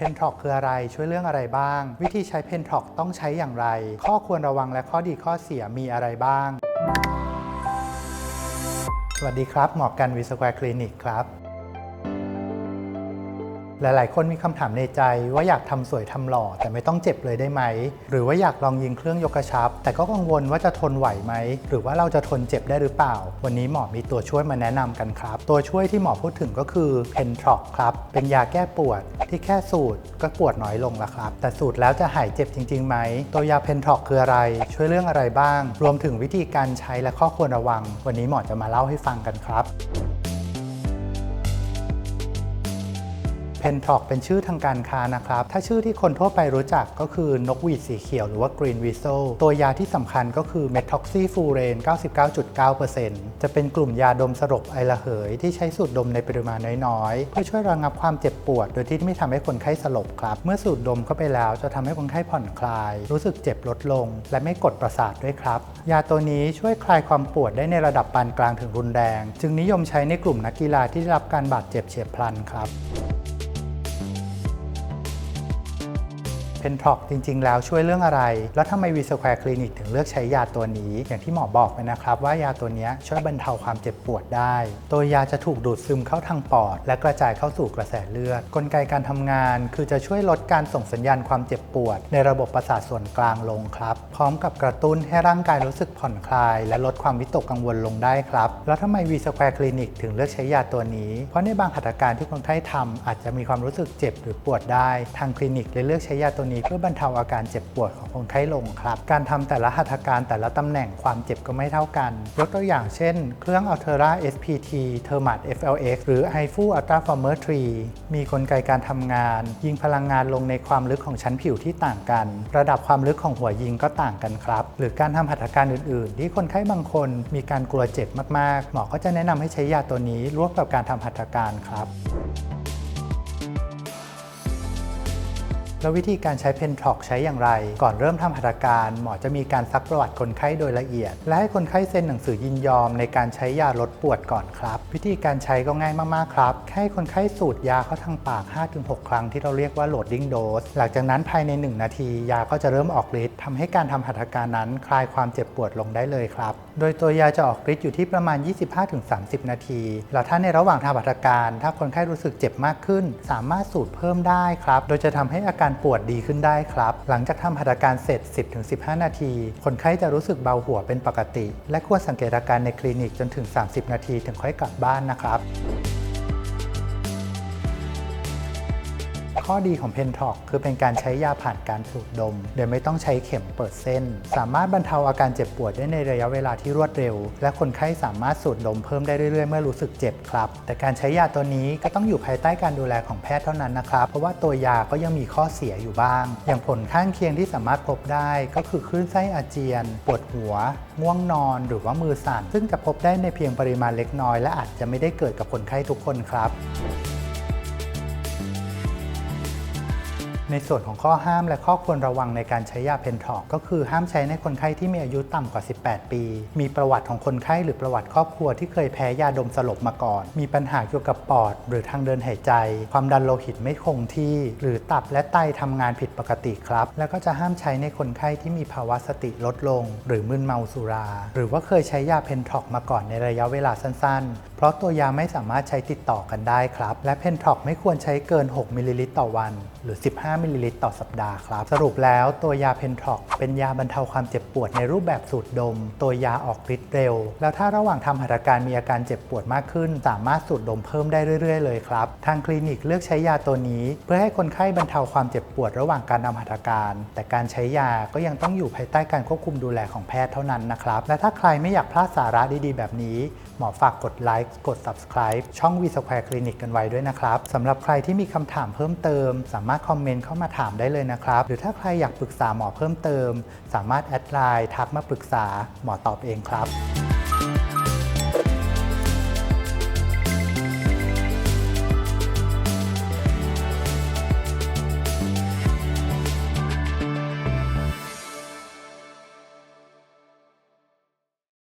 เพนทอกคืออะไรช่วยเรื่องอะไรบ้าง วิธีใช้เพนทอกต้องใช้อย่างไร ข้อควรระวังและข้อดีข้อเสียมีอะไรบ้าง สวัสดีครับ หมอกันวีสแควร์คลินิกครับ หลาย ๆ คนมีคำถามในใจว่าอยากทำสวยทำหล่อแต่ไม่ต้องเจ็บเลยได้ไหม หรือว่าอยากลองยิงเครื่องยกกระชับ แต่ก็กังวลว่าจะทนไหวไหม หรือว่าเราจะทนเจ็บได้หรือเปล่า วันนี้หมอมีตัวช่วยมาแนะนำกันครับ ตัวช่วยที่หมอพูดถึงก็คือเพนทรอกครับ เป็นยาแก้ปวดที่แค่สูตรก็ปวดน้อยลงแล้วครับ แต่สูตรแล้วจะหายเจ็บจริง ๆ ไหม ตัวยาเพนทรอกคืออะไร ช่วยเรื่องอะไรบ้าง รวมถึงวิธีการใช้และข้อควรระวัง วันนี้หมอจะมาเล่าให้ฟังกันครับ เพนทอกเป็นชื่อทางการค้านะครับ ถ้าชื่อที่คนทั่วไปรู้จักก็คือนกหวีดสีเขียวหรือว่า Green Whistle ตัวยาที่สำคัญก็คือ Methoxyfurane 99.9%จะเป็นกลุ่มยาดมสลบไอระเหย ที่ใช้สูดดมในปริมาณน้อยๆ เพื่อช่วยระงับความเจ็บปวด โดยที่ไม่ทำให้คนไข้สลบครับ เมื่อสูดดมเข้าไปแล้วจะทำให้คนไข้ผ่อนคลาย รู้สึกเจ็บลดลง และไม่กดประสาทด้วยครับ ยาตัวนี้ช่วยคลายความปวดได้ในระดับปานกลางถึงรุนแรง จึงนิยมใช้ในกลุ่มนักกีฬาที่ได้รับการบาดเจ็บเฉียบพลันครับ เพนทอกจริง ๆ แล้วช่วยเรื่องอะไร แล้วทำไมวีสแควร์คลินิกถึงเลือกใช้ยาตัวนี้ อย่างที่หมอบอกไปนะครับ ว่ายาตัวนี้ช่วยบรรเทาความเจ็บปวดได้ ตัวยาจะถูกดูดซึมเข้าทางปอด และกระจายเข้าสู่กระแสเลือด กลไกการทำงาน คือจะช่วยลดการส่งสัญญาณความเจ็บปวด ในระบบประสาทส่วนกลางลงครับ พร้อมกับกระตุ้นให้ร่างกายรู้สึกผ่อนคลาย และลดความวิตกกังวลลงได้ครับ แล้วทำไมวีสแควร์คลินิกถึงเลือกใช้ยาตัวนี้ เพราะในบางหัตถการที่คนไข้ทำอาจจะมีความรู้สึกเจ็บหรือปวดได้ ทางคลินิกเลยเลือกใช้ยาตัวนี้เพื่อบรรเทาอาการเจ็บปวดของคนไข้ลงครับ การทำแต่ละหัตถการแต่ละตำแหน่งความเจ็บก็ไม่เท่ากันยกตัวอย่างเช่น เครื่อง Altera SPT t h e r m a t FLX หรือ HIFU Ultra Former 3มีกลไกการทำงาน ยิงพลังงานลงในความลึกของชั้นผิวที่ต่างกัน ระดับความลึกของหัวยิงก็ต่างกันครับ หรือการทำหัตถการอื่น ๆ ที่คนไข้บางคนมีการกลัวเจ็บมาก ๆ หมอก็จะแนะนำให้ใช้ยาตัวนี้ร่วมกับการทำหัตถการครับ แล้ววิธีการใช้เพนทอกใช้อย่างไร ก่อนเริ่มทำหัตถการหมอจะมีการซักประวัติคนไข้โดยละเอียด และให้คนไข้เซ็นหนังสือยินยอมในการใช้ยาลดปวดก่อนครับ วิธีการใช้ก็ง่ายมากๆครับแค่ให้คนไข้สูดยาเข้าทางปาก 5-6 ครั้งที่เราเรียกว่า loading dose หลังจากนั้นภายใน 1 นาที ยาก็จะเริ่มออกฤทธิ์ทำให้การทำหัตถการนั้นคลายความเจ็บปวดลงได้เลยครับ โดยตัวยาจะออกฤทธิ์อยู่ที่ประมาณ 25-30 นาทีแล้วถ้าในระหว่างทำหัตถการ ถ้าคนไข้รู้สึกเจ็บมากขึ้น สามารถสูดเพิ่มได้ครับ โดยจะทำให้อาการปวดดีขึ้นได้ครับ หลังจากทำหัตถการเสร็จ 10-15 นาที คนไข้จะรู้สึกเบาหัวเป็นปกติ และควรสังเกตอาการในคลินิกจนถึง 30 นาทีถึงค่อยกลับบ้านนะครับ ข้อดีของเพนทอกคือเป็นการใช้ยาผ่านการสูดดม โดยไม่ต้องใช้เข็มเปิดเส้น สามารถบรรเทาอาการเจ็บปวดได้ในระยะเวลาที่รวดเร็ว และคนไข้สามารถสูดดมเพิ่มได้เรื่อยๆ เมื่อรู้สึกเจ็บครับ แต่การใช้ยาตัวนี้ก็ต้องอยู่ภายใต้การดูแลของแพทย์เท่านั้นนะครับ เพราะว่าตัวยาก็ยังมีข้อเสียอยู่บ้าง อย่างผลข้างเคียงที่สามารถพบได้ก็คือคลื่นไส้อาเจียน ปวดหัว ง่วงนอน หรือว่ามือสั่น ซึ่งจะพบได้ในเพียงปริมาณเล็กน้อย และอาจจะไม่ได้เกิดกับคนไข้ทุกคนครับ ในส่วนของข้อห้ามและข้อควรระวังในการใช้ยาเพนทอกก็คือห้ามใช้ในคนไข้ที่มีอายุต่ำกว่า 18 ปี มีประวัติของคนไข้หรือประวัติครอบครัวที่เคยแพ้ยาดมสลบมาก่อน มีปัญหาเกี่ยวกับปอด หรือทางเดินหายใจ ความดันโลหิตไม่คงที่ หรือตับและไตทำงานผิดปกติครับ แล้วก็จะห้ามใช้ในคนไข้ที่มีภาวะสติลดลง หรือมึนเมาสุรา หรือว่าเคยใช้ยาเพนทอกมาก่อนในระยะเวลาสั้น ๆ เพราะตัวยาไม่สามารถใช้ติดต่อกันได้ครับ และเพนทอกไม่ควรใช้เกิน 6 มิลลิลิตรต่อวัน หรือ 15มิลลิลิตรต่อสัปดาห์ครับ สรุปแล้วตัวยาเพนทอกเป็นยาบรรเทาความเจ็บปวดในรูปแบบสูดดม ตัวยาออกฤทธิ์เร็ว แล้วถ้าระหว่างทำหัตถการมีอาการเจ็บปวดมากขึ้น สามารถสูดดมเพิ่มได้เรื่อย ๆ เลยครับ ทางคลินิกเลือกใช้ยาตัวนี้ เพื่อให้คนไข้บรรเทาความเจ็บปวดระหว่างการทำหัตถการ แต่การใช้ยาก็ยังต้องอยู่ภายใต้การควบคุมดูแลของแพทย์เท่านั้นนะครับและถ้าใครไม่อยากพลาดสาระดีๆ แบบนี้หมอฝากกดไลค์กด subscribe ช่อง V Square Clinic กันไว้ด้วยนะครับสำหรับใครที่มีคำถามเพิ่มเติม สามารถคอมเมนต์เข้ามาถามได้เลยนะครับ หรือถ้าใครอยากปรึกษาหมอเพิ่มเติม สามารถแอดไลน์ทักมาปรึกษาหมอตอบเองครับ